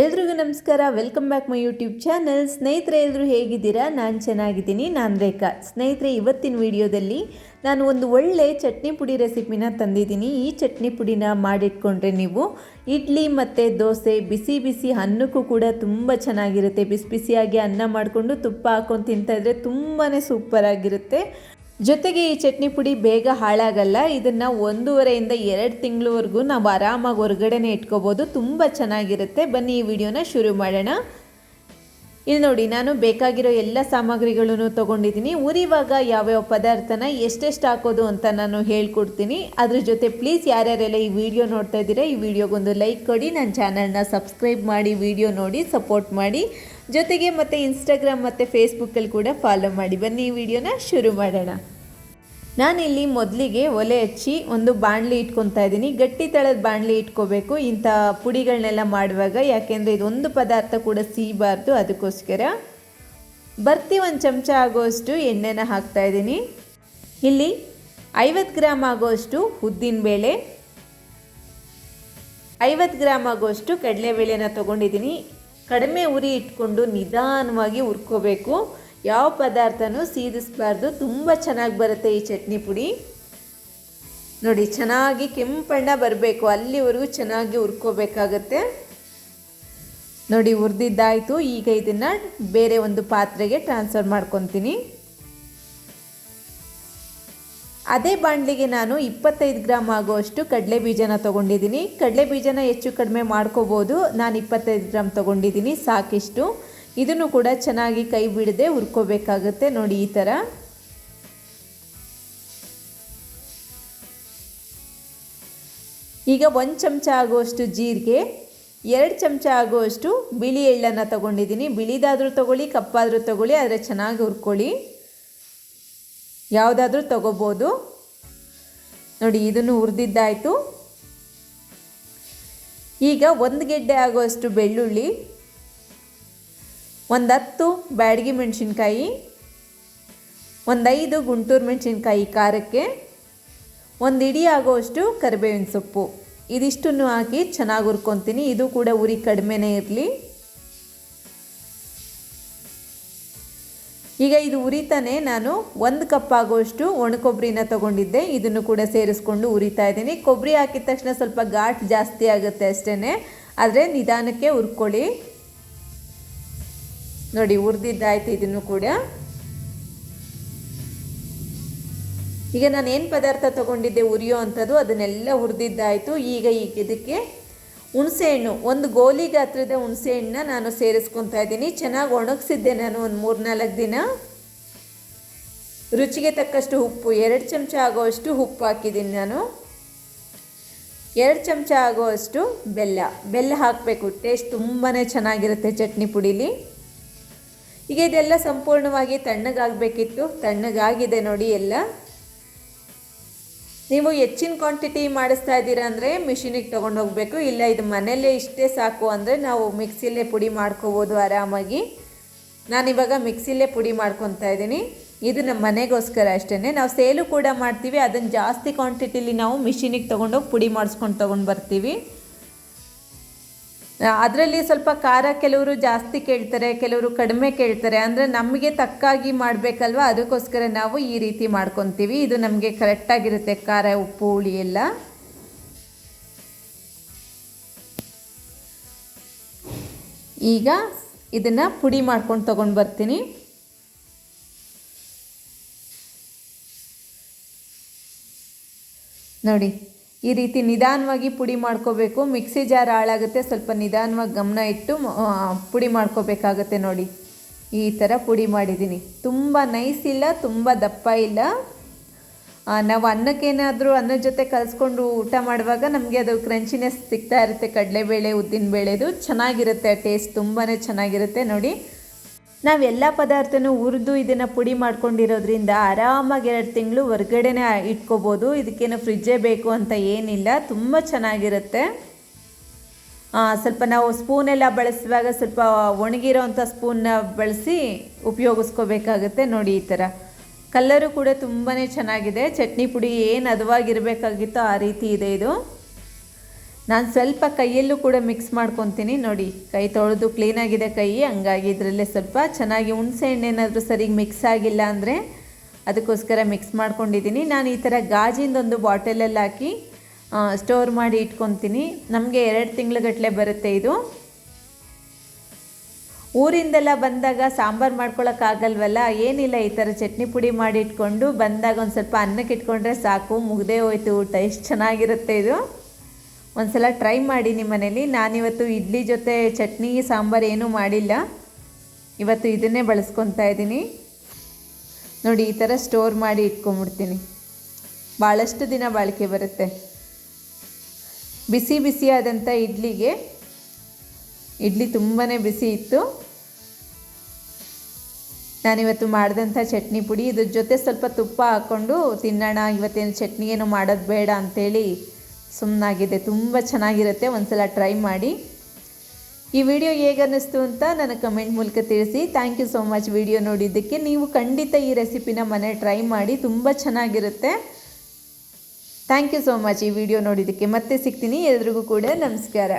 ಎಲ್ರಿಗೂ ನಮಸ್ಕಾರ. Welcome back my YouTube channel ಸ್ನೇಹಿತರೆ ಎಲ್ಲರೂ ಹೇಗಿದ್ದೀರಾ? ನಾನು ಚೆನ್ನಾಗಿದ್ದೀನಿ. ನಾನು ರೇಖಾ. ಸ್ನೇಹಿತರೆ, ಇವತ್ತಿನ ವಿಡಿಯೋದಲ್ಲಿ ನಾನು ಒಂದು ಒಳ್ಳೆ ಚಟ್ನಿ ಪುಡಿ ರೆಸಿಪಿನ ತಂದಿದ್ದೀನಿ. ಈ ಚಟ್ನಿ ಪುಡಿನ ಮಾಡಿಟ್ಕೊಂಡ್ರೆ ನೀವು ಇಡ್ಲಿ ಮತ್ತು ದೋಸೆ, ಬಿಸಿ ಬಿಸಿ ಅನ್ನಕ್ಕೂ ಕೂಡ ತುಂಬ ಚೆನ್ನಾಗಿರುತ್ತೆ. ಬಿಸಿ ಬಿಸಿಯಾಗಿ ಅನ್ನ ಮಾಡಿಕೊಂಡು ತುಪ್ಪ ಹಾಕೊಂಡು ತಿಂತಾಯಿದ್ರೆ ತುಂಬಾ ಸೂಪರಾಗಿರುತ್ತೆ ಜೊತೆಗೆ ಈ ಚಟ್ನಿ ಪುಡಿ ಬೇಗ ಹಾಳಾಗಲ್ಲ. ಇದನ್ನು ಒಂದೂವರೆಯಿಂದ ಎರಡು ತಿಂಗಳವರೆಗೂ ನಾವು ಆರಾಮಾಗಿ ಹೊರಗಡೆನೆ ಇಟ್ಕೋಬೋದು. ತುಂಬ ಚೆನ್ನಾಗಿರುತ್ತೆ. ಬನ್ನಿ ಈ ವಿಡಿಯೋನ ಶುರು ಮಾಡೋಣ. ಇಲ್ಲಿ ನೋಡಿ, ನಾನು ಬೇಕಾಗಿರೋ ಎಲ್ಲ ಸಾಮಗ್ರಿಗಳನ್ನು ತೊಗೊಂಡಿದ್ದೀನಿ. ಉರಿವಾಗ ಯಾವ್ಯಾವ ಪದಾರ್ಥನ ಎಷ್ಟೆಷ್ಟು ಹಾಕೋದು ಅಂತ ನಾನು ಹೇಳ್ಕೊಡ್ತೀನಿ. ಅದ್ರ ಜೊತೆ ಪ್ಲೀಸ್ ಯಾರ್ಯಾರೆಲ್ಲ ಈ ವಿಡಿಯೋ ನೋಡ್ತಾ ಇದ್ದೀರಾ, ಈ ವಿಡಿಯೋಗೊಂದು ಲೈಕ್ ಕೊಡಿ. ನನ್ನ ಚಾನಲ್ನ ಸಬ್ಸ್ಕ್ರೈಬ್ ಮಾಡಿ, ವಿಡಿಯೋ ನೋಡಿ, ಸಪೋರ್ಟ್ ಮಾಡಿ. ಜೊತೆಗೆ ಮತ್ತು ಇನ್ಸ್ಟಾಗ್ರಾಮ್ ಮತ್ತು ಫೇಸ್ಬುಕ್ಕಲ್ಲಿ ಕೂಡ ಫಾಲೋ ಮಾಡಿ. ಬನ್ನಿ ಈ ವಿಡಿಯೋನ ಶುರು ಮಾಡೋಣ. ನಾನಿಲ್ಲಿ ಮೊದಲಿಗೆ ಒಲೆ ಹಚ್ಚಿ ಒಂದು ಬಾಣಲಿ ಇಟ್ಕೊತಾ ಇದ್ದೀನಿ. ಗಟ್ಟಿ ತಳದ ಬಾಣಲಿ ಇಟ್ಕೋಬೇಕು. ಇಂಥ ಪುಡಿಗಳನ್ನೆಲ್ಲ ಮಾಡುವಾಗ, ಯಾಕೆಂದರೆ ಇದೊಂದು ಪದಾರ್ಥ ಕೂಡ ಸೀಬಾರ್ದು. ಅದಕ್ಕೋಸ್ಕರ ಬರ್ತಿ ಒಂದು ಚಮಚ ಆಗೋಷ್ಟು ಎಣ್ಣೆನ ಹಾಕ್ತಾ ಇದ್ದೀನಿ. ಇಲ್ಲಿ ಐವತ್ತು ಗ್ರಾಮ್ ಆಗೋಷ್ಟು ಉದ್ದಿನಬೇಳೆ ಐವತ್ತು ಗ್ರಾಮ್ ಆಗೋಷ್ಟು ಕಡಲೆಬೇಳೆನ ತೊಗೊಂಡಿದ್ದೀನಿ. ಕಡಿಮೆ ಉರಿ ಇಟ್ಕೊಂಡು ನಿಧಾನವಾಗಿ ಹುರ್ಕೋಬೇಕು. ಯಾವ ಪದಾರ್ಥನೂ ಸೀದಿಸಬಾರ್ದು ತುಂಬ ಚೆನ್ನಾಗಿ ಬರುತ್ತೆ ಈ ಚಟ್ನಿ ಪುಡಿ. ನೋಡಿ, ಚೆನ್ನಾಗಿ ಕೆಂಪಣ್ಣ ಬರಬೇಕು. ಅಲ್ಲಿವರೆಗೂ ಚೆನ್ನಾಗಿ ಹುರ್ಕೋಬೇಕಾಗತ್ತೆ. ನೋಡಿ, ಹುರಿದಿದ್ದಾಯಿತು. ಈಗ ಇದನ್ನು ಬೇರೆ ಒಂದು ಪಾತ್ರೆಗೆ ಟ್ರಾನ್ಸ್ಫರ್ ಮಾಡ್ಕೊತೀನಿ. ಅದೇ ಬಾಣಲಿಗೆ ನಾನು ಇಪ್ಪತ್ತೈದು ಗ್ರಾಮ್ ಆಗುವಷ್ಟು ಕಡಲೆ ಬೀಜನ ತೊಗೊಂಡಿದ್ದೀನಿ. ಕಡಲೆ ಬೀಜನ ಹೆಚ್ಚು ಕಡಿಮೆ ಮಾಡ್ಕೋಬೋದು. ನಾನು ಇಪ್ಪತ್ತೈದು ಗ್ರಾಮ್ ತೊಗೊಂಡಿದ್ದೀನಿ. ಸಾಕಿಷ್ಟು. ಇದನ್ನು ಕೂಡ ಚೆನ್ನಾಗಿ ಕೈ ಬಿಡದೆ ಹುರ್ಕೋಬೇಕಾಗತ್ತೆ. ನೋಡಿ ಈ ಥರ ಈಗ ಒಂದು ಚಮಚ ಆಗುವಷ್ಟು ಜೀರಿಗೆ, ಎರಡು ಚಮಚ ಆಗುವಷ್ಟು ಬಿಳಿ ಎಳ್ಳನ್ನು ತೊಗೊಂಡಿದ್ದೀನಿ. ಬಿಳಿದಾದರೂ ತೊಗೊಳ್ಳಿ, ಕಪ್ಪಾದರೂ ತೊಗೊಳ್ಳಿ, ಆದರೆ ಚೆನ್ನಾಗಿ ಹುರ್ಕೊಳ್ಳಿ. ಯಾವುದಾದ್ರೂ ತೊಗೋಬೋದು. ನೋಡಿ, ಇದನ್ನು ಹುರಿದಿದ್ದಾಯಿತು. ಈಗ ಒಂದು ಗೆಡ್ಡೆ ಆಗುವಷ್ಟು ಬೆಳ್ಳುಳ್ಳಿ ಒಂದು ಹತ್ತು ಬ್ಯಾಡಗಿ ಮೆಣಸಿನ್ಕಾಯಿ, ಒಂದೈದು ಗುಂಟೂರು ಮೆಣಸಿನ್ಕಾಯಿ ಖಾರಕ್ಕೆ, ಒಂದು ಇಡೀ ಆಗೋವಷ್ಟು ಕರಿಬೇವಿನ ಸೊಪ್ಪು. ಇದಿಷ್ಟನ್ನು ಹಾಕಿ ಚೆನ್ನಾಗಿ ಹುರ್ಕೊತೀನಿ. ಇದು ಕೂಡ ಉರಿ ಕಡಿಮೆನೇ ಇರಲಿ. ಈಗ ಇದು ಉರಿತಾನೆ. ನಾನು ಒಂದು ಕಪ್ ಆಗೋಷ್ಟು ಒಣಕೊಬ್ಬರಿನ ತೊಗೊಂಡಿದ್ದೆ. ಇದನ್ನು ಕೂಡ ಸೇರಿಸ್ಕೊಂಡು ಉರಿತಾ ಇದ್ದೀನಿ. ಕೊಬ್ಬರಿ ಹಾಕಿದ ತಕ್ಷಣ ಸ್ವಲ್ಪ ಘಾಟ್ ಜಾಸ್ತಿ ಆಗುತ್ತೆ ಅಷ್ಟೇ ಆದರೆ ನಿಧಾನಕ್ಕೆ ಹುರ್ಕೊಳ್ಳಿ. ನೋಡಿ ಹುರಿದಿದ್ದಾಯ್ತು ಇದನ್ನು ಕೂಡ. ಈಗ ನಾನು ಏನು ಪದಾರ್ಥ ತೊಗೊಂಡಿದ್ದೆ ಉರಿಯೋ ಅಂಥದ್ದು, ಅದನ್ನೆಲ್ಲ ಹುರಿದಿದ್ದಾಯಿತು ಈಗ ಈಗ ಇದಕ್ಕೆ ಹುಣಸೆಹಣ್ಣು ಒಂದು ಗೋಲಿ ಗಾತ್ರದ ಹುಣಸೆಹಣ್ಣನ್ನ ನಾನು ಸೇರಿಸ್ಕೊತಾ ಇದ್ದೀನಿ. ಚೆನ್ನಾಗಿ ಒಣಗಿಸಿದ್ದೆ ನಾನು ಒಂದು ಮೂರ್ನಾಲ್ಕು ದಿನ. ರುಚಿಗೆ ತಕ್ಕಷ್ಟು ಉಪ್ಪು, ಎರಡು ಚಮಚ ಆಗೋವಷ್ಟು ಉಪ್ಪು ಹಾಕಿದ್ದೀನಿ ನಾನು. ಎರಡು ಚಮಚ ಆಗೋವಷ್ಟು ಬೆಲ್ಲ. ಬೆಲ್ಲ ಹಾಕಬೇಕು, ಟೇಸ್ಟ್ ತುಂಬಾ ಚೆನ್ನಾಗಿರುತ್ತೆ ಚಟ್ನಿ ಪುಡಿಲಿ. ಈಗ ಇದೆಲ್ಲ ಸಂಪೂರ್ಣವಾಗಿ ತಣ್ಣಗಾಗಬೇಕಿತ್ತು. ತಣ್ಣಗಾಗಿದೆ ನೋಡಿ ಎಲ್ಲ. ನೀವು ಹೆಚ್ಚಿನ ಕ್ವಾಂಟಿಟಿ ಮಾಡಿಸ್ತಾ ಇದ್ದೀರಾ ಅಂದರೆ ಮಿಷಿನಿಗೆ ತೊಗೊಂಡು ಹೋಗಬೇಕು. ಇಲ್ಲ, ಇದು ಮನೆಯಲ್ಲೇ ಇಷ್ಟೇ ಸಾಕು ಅಂದರೆ ನಾವು ಮಿಕ್ಸಿಲೇ ಪುಡಿ ಮಾಡ್ಕೋಬೋದು ಆರಾಮಾಗಿ. ನಾನಿವಾಗ ಮಿಕ್ಸಿಲೇ ಪುಡಿ ಮಾಡ್ಕೊತಾ ಇದ್ದೀನಿ. ಇದು ನಮ್ಮ ಮನೆಗೋಸ್ಕರ ಅಷ್ಟೇ ನಾವು ಸೇಲು ಕೂಡ ಮಾಡ್ತೀವಿ. ಅದನ್ನು ಜಾಸ್ತಿ ಕ್ವಾಂಟಿಟಿಲಿ ನಾವು ಮಿಷಿನಿಗೆ ತೊಗೊಂಡೋಗಿ ಪುಡಿ ಮಾಡಿಸ್ಕೊಂಡು ತೊಗೊಂಡು ಬರ್ತೀವಿ. ಅದರಲ್ಲಿ ಸ್ವಲ್ಪ ಖಾರ ಕೆಲವರು ಜಾಸ್ತಿ ಕೇಳ್ತಾರೆ, ಕೆಲವರು ಕಡಿಮೆ ಕೇಳ್ತಾರೆ. ಅಂದರೆ ನಮಗೆ ತಕ್ಕಾಗಿ ಮಾಡಬೇಕಲ್ವ? ಅದಕ್ಕೋಸ್ಕರ ನಾವು ಈ ರೀತಿ ಮಾಡ್ಕೊತೀವಿ. ಇದು ನಮಗೆ ಕರೆಕ್ಟಾಗಿರುತ್ತೆ ಖಾರ, ಉಪ್ಪು, ಹುಳಿ ಎಲ್ಲ. ಈಗ ಇದನ್ನು ಪುಡಿ ಮಾಡ್ಕೊಂಡು ತೊಗೊಂಡು ಬರ್ತೀನಿ. ನೋಡಿ ಈ ರೀತಿ ನಿಧಾನವಾಗಿ ಪುಡಿ ಮಾಡ್ಕೋಬೇಕು. ಮಿಕ್ಸಿ ಜಾರ್ ಹಾಳಾಗುತ್ತೆ. ಸ್ವಲ್ಪ ನಿಧಾನವಾಗಿ ಗಮನ ಇಟ್ಟು ಪುಡಿ ಮಾಡ್ಕೋಬೇಕಾಗತ್ತೆ ನೋಡಿ. ಈ ಥರ ಪುಡಿ ಮಾಡಿದ್ದೀನಿ. ತುಂಬ ನೈಸ್ ಇಲ್ಲ, ತುಂಬ ದಪ್ಪ ಇಲ್ಲ. ನಾವು ಅನ್ನಕ್ಕೇನಾದರೂ ಅನ್ನದ ಜೊತೆ ಕಲಿಸ್ಕೊಂಡು ಊಟ ಮಾಡುವಾಗ ನಮಗೆ ಅದು ಕ್ರಂಚಿನೆಸ್ ಸಿಗ್ತಾ ಇರುತ್ತೆ. ಕಡಲೆಬೇಳೆ ಉದ್ದಿನಬೇಳೆದು ಚೆನ್ನಾಗಿರುತ್ತೆ. ಟೇಸ್ಟ್ ತುಂಬಾ ಚೆನ್ನಾಗಿರುತ್ತೆ ನೋಡಿ. ನಾವೆಲ್ಲ ಪದಾರ್ಥನೂ ಹುರಿದು ಇದನ್ನು ಪುಡಿ ಮಾಡ್ಕೊಂಡಿರೋದ್ರಿಂದ ಆರಾಮಾಗಿ ಎರಡು ತಿಂಗಳು ಹೊರ್ಗಡೆನೇ ಇಟ್ಕೋಬೋದು. ಇದಕ್ಕೇನು ಫ್ರಿಜ್ಜೇ ಬೇಕು ಅಂತ ಏನಿಲ್ಲ. ತುಂಬ ಚೆನ್ನಾಗಿರುತ್ತೆ. ಸ್ವಲ್ಪ ನಾವು ಸ್ಪೂನೆಲ್ಲ ಬಳಸುವಾಗ ಸ್ವಲ್ಪ ಒಣಗಿರೋಂಥ ಸ್ಪೂನ್ನ ಬಳಸಿ ಉಪಯೋಗಿಸ್ಕೋಬೇಕಾಗುತ್ತೆ. ನೋಡಿ ಈ ಥರ. ಕಲ್ಲರು ಕೂಡ ತುಂಬಾ ಚೆನ್ನಾಗಿದೆ. ಚಟ್ನಿ ಪುಡಿ ಏನು ಹದವಾಗಿರಬೇಕಾಗಿತ್ತೋ ಆ ರೀತಿ ಇದೆ ಇದು. ನಾನು ಸ್ವಲ್ಪ ಕೈಯಲ್ಲೂ ಕೂಡ ಮಿಕ್ಸ್ ಮಾಡ್ಕೊತೀನಿ. ನೋಡಿ, ಕೈ ತೊಳೆದು ಕ್ಲೀನಾಗಿದೆ ಕೈ. ಹಂಗಾಗಿ ಇದರಲ್ಲೇ ಸ್ವಲ್ಪ ಚೆನ್ನಾಗಿ ಹುಣಸೆ ಏನಾದರೂ ಸರಿಗೆ ಮಿಕ್ಸ್ ಆಗಿಲ್ಲ ಅಂದರೆ ಅದಕ್ಕೋಸ್ಕರ ಮಿಕ್ಸ್ ಮಾಡ್ಕೊಂಡಿದ್ದೀನಿ. ನಾನು ಈ ಥರ ಗಾಜಿಂದೊಂದು ಬಾಟಲಲ್ಲಿ ಹಾಕಿ ಸ್ಟೋರ್ ಮಾಡಿ ಇಟ್ಕೊತೀನಿ. ನಮಗೆ ಎರಡು ತಿಂಗ್ಳುಗಟ್ಟಲೆ ಬರುತ್ತೆ ಇದು. ಊರಿಂದೆಲ್ಲ ಬಂದಾಗ ಸಾಂಬಾರು ಮಾಡ್ಕೊಳ್ಳೋಕ್ಕಾಗಲ್ವಲ್ಲ ಏನಿಲ್ಲ ಈ ಥರ ಚಟ್ನಿ ಪುಡಿ ಮಾಡಿ ಇಟ್ಕೊಂಡು ಬಂದಾಗ ಒಂದು ಸ್ವಲ್ಪ ಅನ್ನಕ್ಕೆ ಇಟ್ಕೊಂಡ್ರೆ ಸಾಕು, ಮುಗ್ದೇ ಹೋಯ್ತು ಊಟ. ಎಷ್ಟು ಚೆನ್ನಾಗಿರುತ್ತೆ ಇದು. ಒಂದ್ಸಲ ಟ್ರೈ ಮಾಡಿ ನಿಮ್ಮ ಮನೇಲಿ. ನಾನಿವತ್ತು ಇಡ್ಲಿ ಜೊತೆ ಚಟ್ನಿ, ಸಾಂಬಾರು ಏನೂ ಮಾಡಿಲ್ಲ. ಇವತ್ತು ಇದನ್ನೇ ಬಳಸ್ಕೊತಾ ಇದ್ದೀನಿ. ನೋಡಿ, ಈ ಥರ ಸ್ಟೋರ್ ಮಾಡಿ ಇಟ್ಕೊಂಬಿಡ್ತೀನಿ ಭಾಳಷ್ಟು ದಿನ ಬಾಳಿಕೆ ಬರುತ್ತೆ. ಬಿಸಿ ಬಿಸಿಯಾದಂಥ ಇಡ್ಲಿಗೆ, ಇಡ್ಲಿ ತುಂಬಾ ಬಿಸಿ ಇತ್ತು. ನಾನಿವತ್ತು ಮಾಡಿದಂಥ ಚಟ್ನಿ ಪುಡಿ, ಇದ್ರ ಜೊತೆ ಸ್ವಲ್ಪ ತುಪ್ಪ ಹಾಕ್ಕೊಂಡು, ತಿನ್ನೋಣ, ಇವತ್ತೇನು ಚಟ್ನಿ ಏನು ಮಾಡೋದು ಬೇಡ ಅಂಥೇಳಿ ಸುಮ್ಮನಾಗಿದೆ ತುಂಬ ಚೆನ್ನಾಗಿರುತ್ತೆ, ಒಂದ್ಸಲ ಟ್ರೈ ಮಾಡಿ. ಈ ವಿಡಿಯೋ ಹೇಗೆ ಅನ್ನಿಸ್ತು ಅಂತ ನನಗೆ ಕಮೆಂಟ್ ಮೂಲಕ ತಿಳಿಸಿ. Thank you so much video ನೋಡಿದ್ದಕ್ಕೆ. ನೀವು ಖಂಡಿತ ಈ ರೆಸಿಪಿನ ಮನೆ ಟ್ರೈ ಮಾಡಿ, ತುಂಬ ಚೆನ್ನಾಗಿರುತ್ತೆ. ಥ್ಯಾಂಕ್ ಯು ಸೋ ಮಚ್ ಈ ವಿಡಿಯೋ ನೋಡಿದ್ದಕ್ಕೆ. ಮತ್ತೆ ಸಿಗ್ತೀನಿ ಎಲ್ರಿಗೂ ಕೂಡ. ನಮಸ್ಕಾರ.